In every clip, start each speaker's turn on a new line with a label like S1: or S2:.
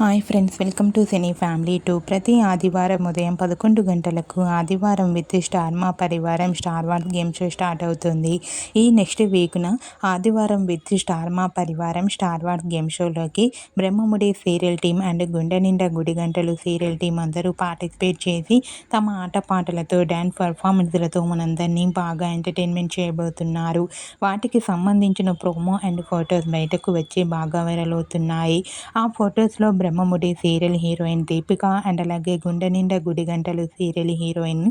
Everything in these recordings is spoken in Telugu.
S1: Hi friends welcome to cine family two. ప్రతి ఆదివారం ఉదయం పదకొండు గంటలకు ఆదివారం with star Maa Parivaram star war game show start అవుతుంది. ఈ నెక్స్ట్ వీక్న ఆదివారం with star Maa Parivaram star war game షోలోకి Brahmamudi serial team and Gunde Ninda Gudi గంటలు సీరియల్ టీం అందరూ పార్టిసిపేట్ చేసి తమ ఆటపాటలతో డ్యాన్స్ పర్ఫార్మెన్స్లతో మనందరినీ బాగా ఎంటర్టైన్మెంట్ చేయబోతున్నారు. వాటికి సంబంధించిన ప్రోమో అండ్ ఫొటోస్ బయటకు వచ్చి బాగా వైరల్ అవుతున్నాయి. ఆ ఫొటోస్లో Brahmamudi serial heroine Deepika and అలాగే గుండె నిండా గుడి గంటలు సీరియల్ హీరోయిన్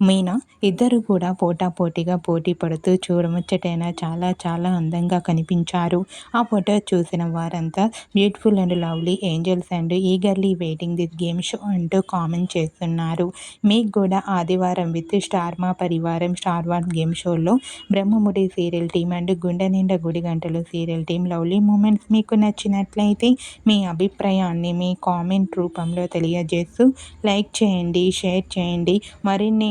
S1: మీనా ఇద్దరు కూడా పోటాపోటీగా పోటీ పడుతూ చూడముచ్చటైన చాలా చాలా అందంగా కనిపించారు. ఆ ఫోటో చూసిన వారంతా beautiful and lovely angels and eagerly waiting this game show అంటూ కామెంట్ చేస్తున్నారు. మీకు కూడా ఆదివారం విత్ స్టార్ మా పరివారం స్టార్ వార్ గేమ్ షోలో బ్రహ్మముడి సీరియల్ టీం అండ్ గుండె నిండా గుడి గంటలు సీరియల్ టీం లవ్లీ మూమెంట్స్ మీకు నచ్చినట్లయితే మీ అభిప్రాయాన్ని మీ కామెంట్ రూపంలో తెలియజేస్తూ లైక్ చేయండి షేర్ చేయండి. మరిన్ని